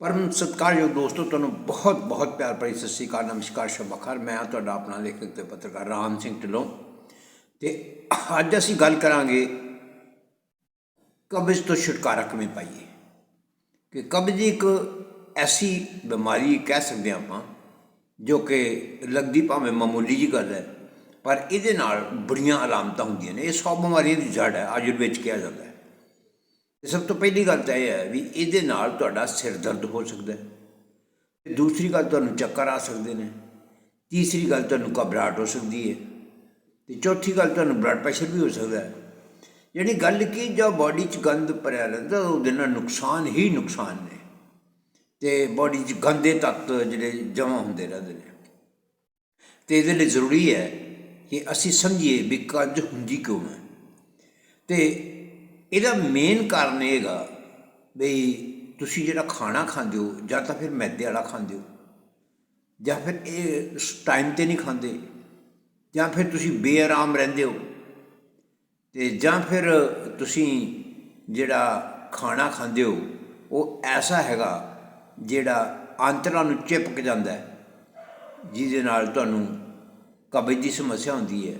ਪਰਮ ਸਤਿਕਾਰਯੋਗ ਦੋਸਤੋ, ਤੁਹਾਨੂੰ ਬਹੁਤ ਬਹੁਤ ਪਿਆਰ ਭਰੀ ਸਤਿ ਸ਼੍ਰੀ ਅਕਾਲ, ਨਮਸਕਾਰ ਸ਼ਬਖਰ ਮੈਂ ਹਾਂ ਤੁਹਾਡਾ ਆਪਣਾ ਲੇਖਕ ਤੇ ਪੱਤਰਕਾਰ ਰਾਮ ਸਿੰਘ ਢਿੱਲੋਂ। ਤੇ ਅੱਜ ਅਸੀਂ ਗੱਲ ਕਰਾਂਗੇ ਕਬਜ਼ ਤੋਂ ਛੁਟਕਾਰਾ ਕਿਵੇਂ ਪਾਈਏ? ਕਿ ਕਬਜ਼ ਇੱਕ ਐਸੀ ਬਿਮਾਰੀ ਕਹਿ ਸਕਦੇ ਹਾਂ ਆਪਾਂ, ਜੋ ਕਿ ਲੱਗਦੀ ਭਾਵੇਂ ਮਾਮੂਲੀ ਜੀ ਗੱਲ ਹੈ, ਪਰ ਇਹਦੇ ਨਾਲ ਬੜੀਆਂ ਅਲਾਮਤਾਂ ਹੁੰਦੀਆਂ ਨੇ। ਇਹ ਸਭ ਬਿਮਾਰੀਆਂ ਦੀ ਜੜ ਹੈ, ਆਯੁਰਵੇਦ ਵਿੱਚ ਕਿਹਾ ਜਾਂਦਾ ਸਭ ਤੋਂ ਪਹਿਲੀ ਗੱਲ ਤਾਂ ਇਹ ਹੈ ਵੀ ਇਹਦੇ ਨਾਲ ਤੁਹਾਡਾ ਸਿਰ ਦਰਦ ਹੋ ਸਕਦਾ ਹੈ। ਤੇ ਦੂਸਰੀ ਗੱਲ ਤੁਹਾਨੂੰ ਚੱਕਰ ਆ ਸਕਦੇ ਨੇ। ਤੀਸਰੀ ਗੱਲ ਤੁਹਾਨੂੰ ਘਬਰਾਹਟ ਹੋ ਸਕਦੀ ਹੈ। ਤੇ ਚੌਥੀ ਗੱਲ ਤੁਹਾਨੂੰ ਬਲੱਡ ਪ੍ਰੈਸ਼ਰ ਵੀ ਹੋ ਸਕਦਾ ਹੈ। ਜਿਹੜੀ ਗੱਲ ਕੀ, ਜੋ ਬਾਡੀ 'ਚ ਗੰਦ ਭਰਿਆ ਰਹਿੰਦਾ, ਉਹਦੇ ਨਾਲ ਨੁਕਸਾਨ ਹੀ ਨੁਕਸਾਨ ਨੇ। ਤੇ ਬਾਡੀ 'ਚ ਗੰਦੇ ਤੱਤ ਜਿਹੜੇ ਜਮ੍ਹਾਂ ਹੁੰਦੇ ਰਹਿੰਦੇ ਨੇ। ਤੇ ਇਹਦੇ ਲਈ ਜ਼ਰੂਰੀ ਹੈ ਕਿ ਅਸੀਂ ਸਮਝੀਏ ਵੀ ਕਬਜ਼ ਹੁੰਦੀ ਕਿਉਂ ਹੈ। ਤੇ ਇਹਦਾ ਮੇਨ ਕਾਰਨ ਇਹ ਹੈਗਾ ਵੀ ਤੁਸੀਂ ਜਿਹੜਾ ਖਾਣਾ ਖਾਂਦੇ ਹੋ ਜਾਂ ਤਾਂ ਫਿਰ ਮੈਦੇ ਵਾਲਾ ਖਾਂਦੇ ਹੋ ਜਾਂ ਫਿਰ ਇਹ ਟਾਈਮ ਤੇ ਨਹੀਂ ਖਾਂਦੇ ਜਾਂ ਫਿਰ ਤੁਸੀਂ ਬੇਆਰਾਮ ਰਹਿੰਦੇ ਹੋ ਤੇ ਜਾਂ ਫਿਰ ਤੁਸੀਂ ਜਿਹੜਾ ਖਾਣਾ ਖਾਂਦੇ ਹੋ, ਉਹ ਐਸਾ ਹੈਗਾ ਜਿਹੜਾ ਆਂਤਰਾਂ ਨੂੰ ਚਿਪਕ ਜਾਂਦਾ ਹੈ, ਜਿਹਦੇ ਨਾਲ ਤੁਹਾਨੂੰ ਕਬਜ਼ ਦੀ ਸਮੱਸਿਆ ਹੁੰਦੀ ਹੈ।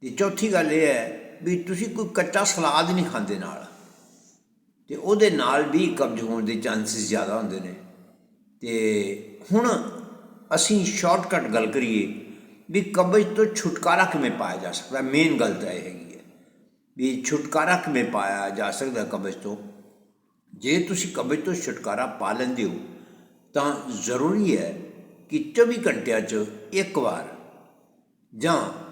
ਤੇ ਚੌਥੀ ਗੱਲ ਇਹ ਹੈ ਵੀ ਤੁਸੀਂ ਕੋਈ ਕੱਚਾ ਸਲਾਦ ਨਹੀਂ ਖਾਂਦੇ ਨਾਲ। ਤੇ ਉਹਦੇ ਨਾਲ ਵੀ ਕਬਜ਼ ਹੋਣ ਦੇ ਚਾਂਸਸ ਜ਼ਿਆਦਾ ਹੁੰਦੇ ਨੇ। ਤੇ ਹੁਣ ਅਸੀਂ ਸ਼ਾਰਟਕਟ ਗੱਲ ਕਰੀਏ ਵੀ ਕਬਜ਼ ਤੋਂ ਛੁਟਕਾਰਾ ਕਿਵੇਂ ਪਾਇਆ ਜਾ ਸਕਦਾ? ਮੇਨ ਗੱਲ ਤਾਂ ਇਹ ਹੈਗੀ ਹੈ ਵੀ ਛੁਟਕਾਰਾ ਕਿਵੇਂ ਪਾਇਆ ਜਾ ਸਕਦਾ ਕਬਜ਼ ਤੋਂ? ਜੇ ਤੁਸੀਂ ਕਬਜ਼ ਤੋਂ ਛੁਟਕਾਰਾ ਪਾ ਲੈਂਦੇ ਹੋ, ਤਾਂ ਜ਼ਰੂਰੀ ਹੈ ਕਿ 24 ਘੰਟਿਆਂ 'ਚ ਇੱਕ ਵਾਰ ਜਾਂ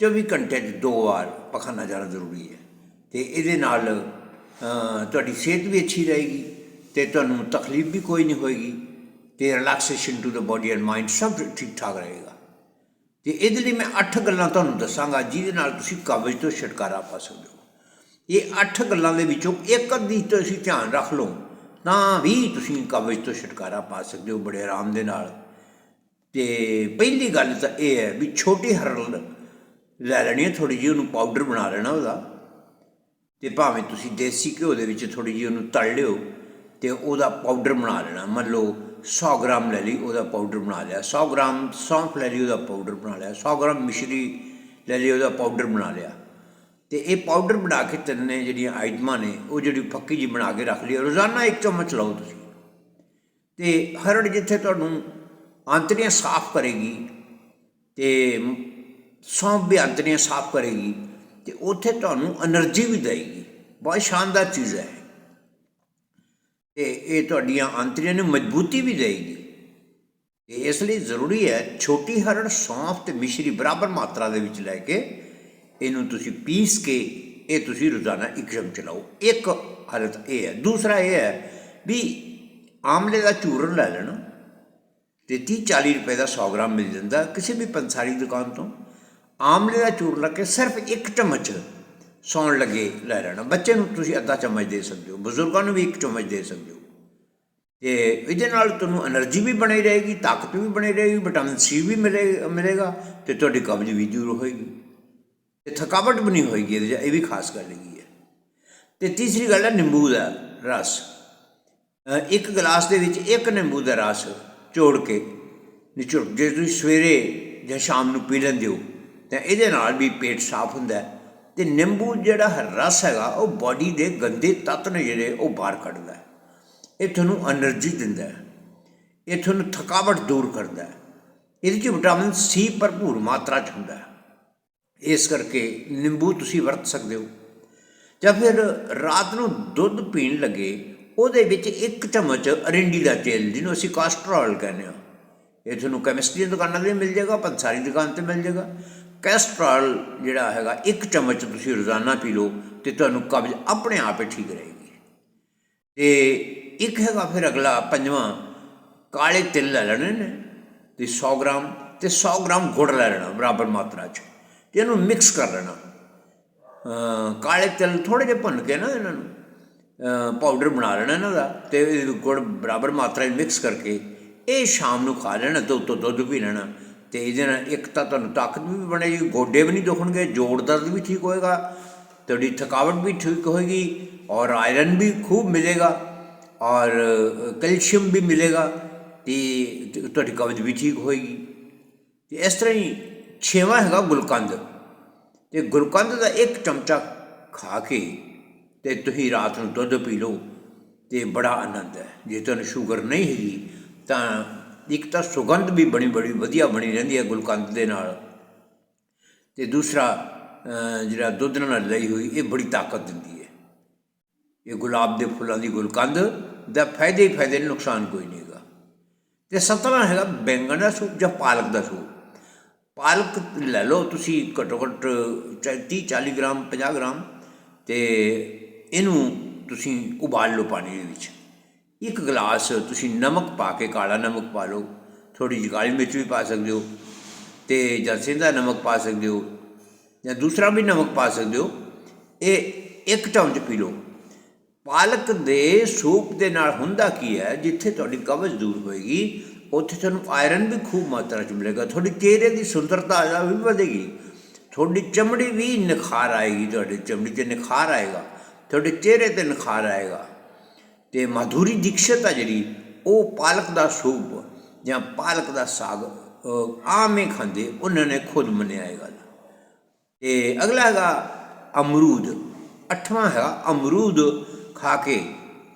24 ਘੰਟੇ 'ਚ ਦੋ ਵਾਰ ਪਖਾਨਾ ਜਾਣਾ ਜ਼ਰੂਰੀ ਹੈ। ਤੇ ਇਹਦੇ ਨਾਲ ਤੁਹਾਡੀ ਸਿਹਤ ਵੀ ਅੱਛੀ ਰਹੇਗੀ ਤੇ ਤੁਹਾਨੂੰ ਤਕਲੀਫ ਵੀ ਕੋਈ ਨਹੀਂ ਹੋਏਗੀ ਤੇ relaxation to the body and mind ਸਭ ਠੀਕ ਠਾਕ ਰਹੇਗਾ। ਤੇ ਇਹਦੇ ਲਈ ਮੈਂ 8 ਗੱਲਾਂ ਤੁਹਾਨੂੰ ਦੱਸਾਂਗਾ ਜਿਹਦੇ ਨਾਲ ਤੁਸੀਂ ਕਬਜ਼ ਤੋਂ ਛੁਟਕਾਰਾ ਪਾ ਸਕਦੇ ਹੋ। ਇਹ 8 ਗੱਲਾਂ ਦੇ ਵਿੱਚੋਂ ਇੱਕ ਅੱਧੀ ਤੁਸੀਂ ਧਿਆਨ ਰੱਖ ਲਓ, ਤਾਂ ਵੀ ਤੁਸੀਂ ਕਬਜ਼ ਤੋਂ ਛੁਟਕਾਰਾ ਪਾ ਸਕਦੇ ਹੋ ਬੜੇ ਆਰਾਮ ਦੇ ਨਾਲ। ਤੇ ਪਹਿਲੀ ਗੱਲ ਤਾਂ ਇਹ ਹੈ ਵੀ ਛੋਟੀ ਹਰਲ ਲੈ ਲੈਣੀ ਹੈ ਥੋੜੀ ਜਿਹੀ ਉਹਨੂੰ ਪਾਊਡਰ ਬਣਾ ਲੈਣਾ ਉਹਦਾ। ਤੇ ਭਾਵੇਂ ਤੁਸੀਂ ਦੇਸੀ ਘਿਓ ਦੇ ਵਿੱਚ ਥੋੜੀ ਜਿਹੀ ਉਹਨੂੰ ਤਲ ਲਿਓ ਤੇ ਉਹਦਾ ਪਾਊਡਰ ਬਣਾ ਲੈਣਾ। ਮੰਨ ਲਓ 100 ਗ੍ਰਾਮ ਲੈ ਲਈ, ਉਹਦਾ ਪਾਊਡਰ ਬਣਾ ਲਿਆ। 100 ਗ੍ਰਾਮ ਸੌਂਫ ਲੈ ਲਈ, ਉਹਦਾ ਪਾਊਡਰ ਬਣਾ ਲਿਆ। 100 ਗ੍ਰਾਮ ਮਿਸ਼ਰੀ ਲੈ ਲਈ, ਉਹਦਾ ਪਾਊਡਰ ਬਣਾ ਲਿਆ। ਤੇ ਇਹ ਪਾਊਡਰ ਬਣਾ ਕੇ ਤਿੰਨੇ ਜਿਹੜੀਆਂ ਆਈਟਮਾਂ ਨੇ, ਉਹ ਜਿਹੜੀ ਫੱਕੀ ਜੀ ਬਣਾ ਕੇ ਰੱਖ ਲਈ ਰੋਜ਼ਾਨਾ ਇੱਕ ਚਮਚ ਲਓ ਤੁਸੀਂ। ਤੇ ਹਰੜ ਜਿੱਥੇ ਤੁਹਾਨੂੰ ਆਂਤੜੀਆਂ ਸਾਫ਼ ਕਰੇਗੀ ਤੇ ਸੌਂਪ ਬਿਆਂਤਰੀਆਂ ਸਾਫ਼ ਕਰੇਗੀ ਤੇ ਉੱਥੇ ਤੁਹਾਨੂੰ એનર્ਜੀ ਵੀ ਦੇਗੀ ਬਹੁਤ ਸ਼ਾਨਦਾਰ ਚੀਜ਼ ਹੈ। ਤੇ ਇਹ ਤੁਹਾਡੀਆਂ ਆਂਤਰੀਆਂ ਨੂੰ ਮਜ਼ਬੂਤੀ ਵੀ ਦੇਗੀ ਤੇ ਇਸ ਲਈ ਜ਼ਰੂਰੀ ਹੈ ਛੋਟੀ ਹਰੜ ਸੌਂਫ ਤੇ ਮਿਸ਼ਰੀ ਬਰਾਬਰ ਮਾਤਰਾ ਦੇ ਵਿੱਚ ਲੈ ਕੇ ਇਹਨੂੰ ਤੁਸੀਂ ਪੀਸ ਕੇ ਇਹ ਤੁਸੀਂ ਰੋਜ਼ਾਨਾ ਇੱਕ ਚਮਚ ਚਲਾਓ। ਇੱਕ ਹਾਲਤ ਇਹ ਹੈ। ਦੂਸਰਾ ਇਹ ਹੈ ਵੀ ਆਮਲੇ ਦਾ ਚੂਰਨ ਲੈ ਲੈਣਾ ਤੇ 30 40 ਰੁਪਏ ਦਾ 100 ਗ੍ਰਾਮ ਮਿਲ ਜਾਂਦਾ ਕਿਸੇ ਵੀ ਪੰਸਾਰੀ ਦੁਕਾਨ ਤੋਂ। ਆਮਲੇ ਦਾ ਚੂਰ ਲੱਗ ਕੇ ਸਿਰਫ ਇੱਕ ਚਮਚ ਸੌਣ ਲੱਗੇ ਲੈ ਲੈਣਾ। ਬੱਚੇ ਨੂੰ ਤੁਸੀਂ ਅੱਧਾ ਚਮਚ ਦੇ ਸਕਦੇ ਹੋ, ਬਜ਼ੁਰਗਾਂ ਨੂੰ ਵੀ ਇੱਕ ਚਮਚ ਦੇ ਸਕਦੇ ਹੋ। ਤੇ ਇਹਦੇ ਨਾਲ ਤੁਹਾਨੂੰ એનર્ਜੀ ਵੀ ਬਣੀ ਰਹੇਗੀ, ਤਾਕਤ ਵੀ ਬਣੀ ਰਹੇਗੀ, ਵਿਟਾਮਿਨ ਸੀ ਵੀ ਮਿਲੇਗਾ ਤੇ ਤੁਹਾਡੀ ਕਬਜ਼ ਵੀ ਦੂਰ ਹੋਏਗੀ। ਤੇ ਥਕਾਵਟ ਵੀ ਨਹੀਂ ਹੋਏਗੀ ਇਹਦੇ ਇਹ ਵੀ ਖਾਸ ਗੱਲ ਹੈਗੀ ਹੈ। ਤੇ ਤੀਸਰੀ ਗੱਲ ਹੈ ਨਿੰਬੂ ਦਾ ਰਸ। ਇੱਕ ਗਲਾਸ ਦੇ ਵਿੱਚ ਇੱਕ ਨਿੰਬੂ ਦਾ ਰਸ ਚੋੜ ਕੇ, ਨਿਚੋੜ ਜੇ ਤੁਸੀਂ ਸਵੇਰੇ ਜਾਂ ਸ਼ਾਮ ਨੂੰ ਪੀ ਲੈਂਦੇ ਹੋ ਤੇ ਇਹਦੇ ਨਾਲ ਵੀ ਪੇਟ ਸਾਫ਼ ਹੁੰਦਾ ਤੇ ਨਿੰਬੂ ਜਿਹੜਾ ਰਸ ਹੈਗਾ, ਉਹ ਬਾਡੀ ਦੇ ਗੰਦੇ ਤੱਤ ਨੇ ਜਿਹੜੇ, ਉਹ ਬਾਹਰ ਕੱਢਦਾ ਇਹ ਤੁਹਾਨੂੰ એનર્ਜੀ ਦਿੰਦਾ ਇਹ ਤੁਹਾਨੂੰ ਥਕਾਵਟ ਦੂਰ ਕਰਦਾ ਇਹਦੇ ਚ ਵਿਟਾਮਿਨ ਸੀ ਭਰਪੂਰ ਮਾਤਰਾ ਚ ਹੁੰਦਾ ਇਸ ਕਰਕੇ ਨਿੰਬੂ ਤੁਸੀਂ ਵਰਤ ਸਕਦੇ ਹੋ। ਜਾਂ ਫਿਰ ਰਾਤ ਨੂੰ ਦੁੱਧ ਪੀਣ ਲੱਗੇ, ਉਹਦੇ ਵਿੱਚ ਇੱਕ ਚਮਚ ਅਰਿੰਡੀ ਦਾ ਤੇਲ, ਜਿਹਨੂੰ ਅਸੀਂ ਕਾਸਟਰ ਆਇਲ ਕਹਿੰਦੇ ਹਾਂ। ਇਹ ਤੁਹਾਨੂੰ ਕੈਮਿਸਟਰੀ ਦੀ ਦੁਕਾਨਾਂ ਤੇ ਮਿਲ ਜਾਏਗਾ, ਪੰਸਾਰੀ ਦੁਕਾਨ ਤੇ ਮਿਲ ਜਾਏਗਾ। ਕੈਸਟਰੋਲ ਜਿਹੜਾ ਹੈਗਾ, ਇੱਕ ਚਮਚ ਤੁਸੀਂ ਰੋਜ਼ਾਨਾ ਪੀ ਲਓ ਤੇ ਤੁਹਾਨੂੰ ਕਬਜ਼ ਆਪਣੇ ਆਪ ਹੀ ਠੀਕ ਰਹੇਗੀ। ਤੇ ਇੱਕ ਹੈਗਾ ਫਿਰ ਅਗਲਾ, ਪੰਜਵਾਂ, ਕਾਲੇ ਤਿਲ ਲੈ ਲੈਣੇ ਨੇ ਤੇ 100 ਗ੍ਰਾਮ ਤੇ 100 ਗ੍ਰਾਮ ਗੁੜ ਲੈ ਲੈਣਾ ਬਰਾਬਰ ਮਾਤਰਾ 'ਚ ਤੇ ਇਹਨੂੰ ਮਿਕਸ ਕਰ ਲੈਣਾ। ਕਾਲੇ ਤਿਲ ਥੋੜੇ ਜਿਹੇ ਭੁੰਨ ਕੇ ਨਾ ਇਹਨਾਂ ਨੂੰ ਪਾਊਡਰ ਬਣਾ ਲੈਣਾ ਇਹਨਾਂ ਦਾ ਤੇ ਇਹ ਗੁੜ ਬਰਾਬਰ ਮਾਤਰਾ 'ਚ ਮਿਕਸ ਕਰਕੇ ਇਹ ਸ਼ਾਮ ਨੂੰ ਖਾ ਲੈਣਾ ਤੇ ਉੱਤੋਂ ਦੁੱਧ ਪੀ ਲੈਣਾ। ਤੇ ਇਹਦੇ ਨਾਲ ਇੱਕ ਤਾਂ ਤੁਹਾਨੂੰ ਤਾਕਤ ਵੀ ਬਣੇਗੀ ਗੋਡੇ ਵੀ ਨਹੀਂ ਦੁਖਣਗੇ, ਜੋੜ ਦਰਦ ਵੀ ਠੀਕ ਹੋਏਗਾ, ਤੁਹਾਡੀ ਥਕਾਵਟ ਵੀ ਠੀਕ ਹੋਏਗੀ ਔਰ ਆਇਰਨ ਵੀ ਖੂਬ ਮਿਲੇਗਾ ਔਰ ਕੈਲਸ਼ੀਅਮ ਵੀ ਮਿਲੇਗਾ ਤੇ ਤੇ, ਤੁਹਾਡੀ ਕਬਜ਼ ਵੀ ਠੀਕ ਹੋਏਗੀ। ਤੇ ਇਸ ਤਰ੍ਹਾਂ ਹੀ ਛੇਵਾਂ ਹੈਗਾ ਗੁਲਕੰਦ। ਤੇ ਗੁਲਕੰਦ ਦਾ ਇੱਕ ਚਮਚਾ ਖਾ ਕੇ ਤੇ ਤੁਸੀਂ ਰਾਤ ਨੂੰ ਦੁੱਧ ਪੀ ਲਓ ਤੇ ਬੜਾ ਆਨੰਦ ਹੈ। ਜੇ ਤੁਹਾਨੂੰ ਸ਼ੂਗਰ ਨਹੀਂ ਹੈਗੀ ਤਾਂ ਇੱਕ ਤਾਂ ਸੁਗੰਧ ਵੀ ਬਣੀ, ਬੜੀ ਵਧੀਆ ਬਣੀ ਰਹਿੰਦੀ ਹੈ ਗੁਲਕੰਦ ਦੇ ਨਾਲ। ਤੇ ਦੂਸਰਾ ਜਿਹੜਾ ਦੁੱਧ ਨਾਲ ਲਈ ਹੋਈ, ਇਹ ਬੜੀ ਤਾਕਤ ਦਿੰਦੀ ਹੈ। ਇਹ ਗੁਲਾਬ ਦੇ ਫੁੱਲਾਂ ਦੀ ਗੁਲਕੰਦ ਦਾ ਫਾਇਦੇ ਹੀ ਫਾਇਦੇ ਨੇ, ਨੁਕਸਾਨ ਕੋਈ ਨਹੀਂ ਹੈਗਾ। ਤੇ ਸਤਵਾਂ ਹੈਗਾ ਬੈਂਗਣ ਦਾ ਸੂਪ ਜਾਂ ਪਾਲਕ ਦਾ ਸੂਪ। ਪਾਲਕ ਲੈ ਲਓ, ਤੁਸੀਂ ਘੱਟੋ ਘੱਟ 30 40 ਗ੍ਰਾਮ 50 ਗ੍ਰਾਮ, ਤੇ ਇਹਨੂੰ ਤੁਸੀਂ ਉਬਾਲ ਲਓ ਪਾਣੀ ਦੇ ਵਿੱਚ। ਇੱਕ ਗਲਾਸ ਤੁਸੀਂ ਨਮਕ ਪਾ ਕੇ ਕਾਲਾ ਨਮਕ ਪਾ ਲਓ ਥੋੜੀ ਜਿਹੀ ਕਾਲੀ ਮਿਰਚ ਵੀ ਪਾ ਸਕਦੇ ਹੋ ਤੇ ਜਾਂ ਸਿੰਧਾ ਨਮਕ ਪਾ ਸਕਦੇ ਹੋ ਜਾਂ ਦੂਸਰਾ ਵੀ ਨਮਕ ਪਾ ਸਕਦੇ ਹੋ, ਇਹ ਇੱਕ ਚਮਚ ਪੀ ਲਓ। ਪਾਲਕ ਦੇ ਸੂਪ ਦੇ ਨਾਲ ਹੁੰਦਾ ਕੀ ਹੈ, ਜਿੱਥੇ ਤੁਹਾਡੀ ਕਬਜ਼ ਦੂਰ ਹੋਏਗੀ, ਉੱਥੇ ਤੁਹਾਨੂੰ ਆਇਰਨ ਵੀ ਖੂਬ ਮਾਤਰਾ ਚ ਮਿਲੇਗਾ, ਤੁਹਾਡੀ ਚਿਹਰੇ ਦੀ ਸੁੰਦਰਤਾ ਆ ਵੀ ਵਧੇਗੀ, ਤੁਹਾਡੀ ਚਮੜੀ ਵੀ ਨਿਖਾਰ ਆਏਗੀ, ਤੁਹਾਡੀ ਚਮੜੀ ਤੇ ਨਿਖਾਰ ਆਏਗਾ, ਤੁਹਾਡੇ ਚਿਹਰੇ ਤੇ ਨਿਖਾਰ ਆਏਗਾ। ਤੇ ਮਾਧੁਰੀ ਦੀਕਸ਼ਤ ਆ ਜਿਹੜੀ, ਉਹ ਪਾਲਕ ਦਾ ਸੂਪ ਜਾਂ ਪਾਲਕ ਦਾ ਸਾਗ ਆਮ ਹੀ ਖਾਂਦੇ, ਉਹਨਾਂ ਨੇ ਖੁਦ ਮੰਨਿਆ ਇਹ ਗੱਲ। ਤੇ ਅਗਲਾ ਹੈਗਾ ਅਮਰੂਦ। ਅੱਠਵਾਂ ਹੈਗਾ ਅਮਰੂਦ ਖਾ ਕੇ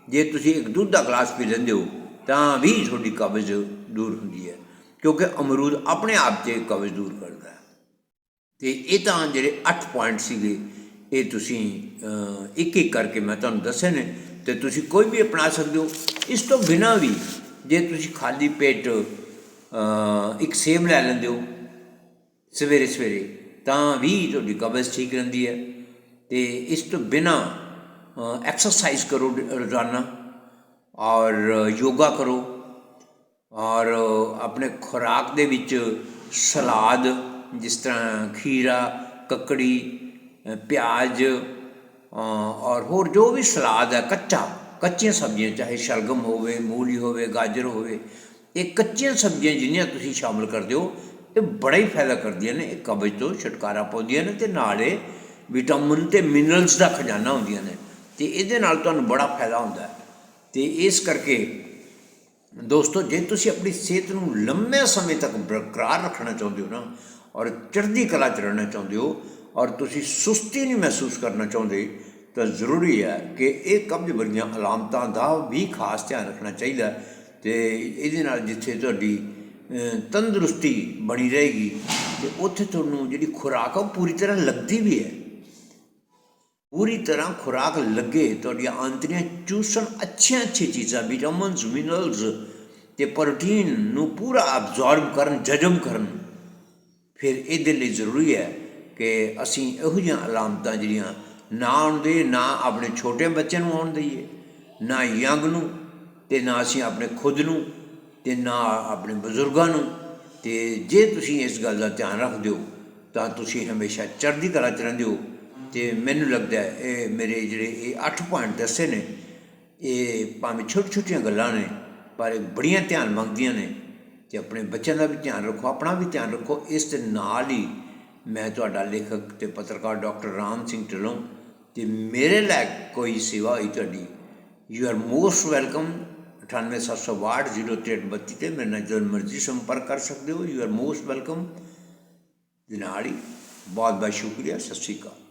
ਜੇ ਤੁਸੀਂ ਇੱਕ ਦੁੱਧ ਦਾ ਗਲਾਸ ਪੀ ਲੈਂਦੇ ਹੋ, ਤਾਂ ਵੀ ਤੁਹਾਡੀ ਕਬਜ਼ ਦੂਰ ਹੁੰਦੀ ਹੈ, ਕਿਉਂਕਿ ਅਮਰੂਦ ਆਪਣੇ ਆਪ 'ਚ ਕਬਜ਼ ਦੂਰ ਕਰਦਾ ਹੈ। ਤੇ ਇਹ ਤਾਂ ਜਿਹੜੇ 8 ਪੁਆਇੰਟ ਸੀਗੇ, ਇਹ ਤੁਸੀਂ ਇੱਕ ਇੱਕ ਕਰਕੇ ਮੈਂ ਤੁਹਾਨੂੰ ਦੱਸੇ ਨੇ ਤੇ ਤੁਸੀਂ ਕੋਈ ਵੀ ਅਪਣਾ ਸਕਦੇ ਹੋ। ਇਸ ਤੋਂ ਬਿਨਾਂ ਵੀ ਜੇ ਤੁਸੀਂ ਖਾਲੀ ਪੇਟ ਇੱਕ ਸੇਬ ਲੈ ਲੈਂਦੇ ਹੋ ਸਵੇਰੇ ਸਵੇਰੇ, ਤਾਂ ਵੀ ਤੁਹਾਡੀ ਕਬਜ਼ ਠੀਕ ਰਹਿੰਦੀ ਹੈ। ਤੇ ਇਸ ਤੋਂ ਬਿਨਾ ਐਕਸਰਸਾਈਜ਼ ਕਰੋ ਰੋਜ਼ਾਨਾ ਔਰ ਯੋਗਾ ਕਰੋ ਔਰ ਆਪਣੇ ਖੁਰਾਕ ਦੇ ਵਿੱਚ ਸਲਾਦ ਜਿਸ ਤਰ੍ਹਾਂ ਖੀਰਾ, ਕੱਕੜੀ ਪਿਆਜ਼ ਔਰ ਹੋਰ ਜੋ ਵੀ ਸਲਾਦ ਹੈ, ਕੱਚਾ, ਕੱਚੀਆਂ ਸਬਜ਼ੀਆਂ, ਚਾਹੇ ਸ਼ਲਗਮ ਹੋਵੇ, ਮੂਲੀ ਹੋਵੇ, ਗਾਜਰ ਹੋਵੇ, ਇਹ ਕੱਚੀਆਂ ਸਬਜ਼ੀਆਂ ਜਿੰਨੀਆਂ ਤੁਸੀਂ ਸ਼ਾਮਲ ਕਰਦੇ ਹੋ, ਇਹ ਬੜਾ ਹੀ ਫਾਇਦਾ ਕਰਦੀਆਂ ਨੇ, ਇਹ ਕਬਜ਼ ਤੋਂ ਛੁਟਕਾਰਾ ਪਾਉਂਦੀਆਂ ਨੇ ਤੇ ਨਾਲੇ ਵਿਟਾਮਿਨ ਤੇ ਮਿਨਰਲਸ ਦਾ ਖਜ਼ਾਨਾ ਹੁੰਦੀਆਂ ਨੇ ਤੇ ਇਹਦੇ ਨਾਲ ਤੁਹਾਨੂੰ ਬੜਾ ਫਾਇਦਾ ਹੁੰਦਾ ਹੈ। ਤੇ ਇਸ ਕਰਕੇ ਦੋਸਤੋ, ਜੇ ਤੁਸੀਂ ਆਪਣੀ ਸਿਹਤ ਨੂੰ ਲੰਮੇ ਸਮੇਂ ਤੱਕ ਬਰਕਰਾਰ ਰੱਖਣਾ ਚਾਹੁੰਦੇ ਹੋ ਨਾ, ਔਰ ਚੜ੍ਹਦੀ ਕਲਾ ਚ ਰਹਿਣਾ ਚਾਹੁੰਦੇ ਹੋ ਔਰ ਤੁਸੀਂ ਸੁਸਤੀ ਨਹੀਂ ਮਹਿਸੂਸ ਕਰਨਾ ਚਾਹੁੰਦੇ ਤਾਂ ਜ਼ਰੂਰੀ ਹੈ ਕਿ ਇਹ ਕਬਜ਼ ਵਰਗੀਆਂ ਅਲਾਮਤਾਂ ਦਾ ਵੀ ਖਾਸ ਧਿਆਨ ਰੱਖਣਾ ਚਾਹੀਦਾ ਹੈ ਤੇ ਇਹਦੇ ਨਾਲ ਜਿੱਥੇ ਤੁਹਾਡੀ ਅਹ, ਤੰਦਰੁਸਤੀ ਬਣੀ ਰਹੇਗੀ ਤੇ ਉੱਥੇ ਤੁਹਾਨੂੰ ਜਿਹੜੀ ਖੁਰਾਕ ਆ ਉਹ ਪੂਰੀ ਤਰ੍ਹਾਂ ਲੱਗਦੀ ਵੀ ਹੈ ਪੂਰੀ ਤਰ੍ਹਾਂ ਖੁਰਾਕ ਲੱਗੇ ਤੁਹਾਡੀਆਂ ਆਂਤੜੀਆਂ ਚੂਸਣ ਅੱਛੀਆਂ ਅੱਛੀ ਚੀਜ਼ਾਂ ਵਿਟਾਮਿਨਸ ਮਿਨਰਲਸ ਤੇ ਪ੍ਰੋਟੀਨ ਨੂੰ ਪੂਰਾ ਅਬਜ਼ੌਰਬ ਕਰਨ ਜਜਮ ਕਰਨ ਫਿਰ ਇਹਦੇ ਲਈ ਜ਼ਰੂਰੀ ਹੈ ਕਿ ਅਸੀਂ ਇਹੋ ਜਿਹੀਆਂ ਅਲਾਮਤਾਂ ਜਿਹੜੀਆਂ ਨਾ ਆਉਣ ਦੇ ਨਾ ਆਪਣੇ ਛੋਟੇ ਬੱਚੇ ਨੂੰ ਆਉਣ ਦਈਏ, ਨਾ ਯੰਗ ਨੂੰ ਤੇ ਨਾ ਅਸੀਂ ਆਪਣੇ ਖੁਦ ਨੂੰ ਤੇ ਨਾ ਆਪਣੇ ਬਜ਼ੁਰਗਾਂ ਨੂੰ। ਤੇ ਜੇ ਤੁਸੀਂ ਇਸ ਗੱਲ ਦਾ ਧਿਆਨ ਰੱਖਦੇ ਹੋ, ਤਾਂ ਤੁਸੀਂ ਹਮੇਸ਼ਾ ਚੜ੍ਹਦੀ ਕਲਾ ਚ ਰਹਿੰਦੇ ਹੋ। ਤੇ ਮੈਨੂੰ ਲੱਗਦਾ ਇਹ ਮੇਰੇ ਜਿਹੜੇ ਇਹ 8 ਪੁਆਇੰਟ ਦੱਸੇ ਨੇ, ਇਹ ਭਾਵੇਂ ਛੋਟੀ ਛੋਟੀਆਂ ਗੱਲਾਂ ਨੇ, ਪਰ ਇਹ ਬੜੀਆਂ ਧਿਆਨ ਮੰਗਦੀਆਂ ਨੇ। ਤੇ ਆਪਣੇ ਬੱਚਿਆਂ ਦਾ ਵੀ ਧਿਆਨ ਰੱਖੋ, ਆਪਣਾ ਵੀ ਧਿਆਨ ਰੱਖੋ, ਇਸ ਦੇ ਨਾਲ ਹੀ ਮੈਂ ਤੁਹਾਡਾ ਲੇਖਕ ਤੇ ਪੱਤਰਕਾਰ ਡਾਕਟਰ ਰਾਮ ਸਿੰਘ ਢਿੱਲੋਂ ਤੇ ਮੇਰੇ ਲਈ ਕੋਈ ਸੇਵਾ ਹੋਈ ਤੁਹਾਡੀ ਯੂ ਆਰ ਮੋਸਟ ਵੈਲਕਮ 9862 ਤੇ ਮੇਰੇ ਨਾਲ ਜਦੋਂ ਮਰਜ਼ੀ ਸੰਪਰਕ ਕਰ ਸਕਦੇ ਹੋ ਯੂ ਆਰ ਮੋਸਟ ਵੈਲਕਮ ਦੇ ਨਾਲ ਹੀ ਬਹੁਤ ਬਹੁਤ ਸ਼ੁਕਰੀਆ, ਸਤਿ ਸ਼੍ਰੀ ਅਕਾਲ।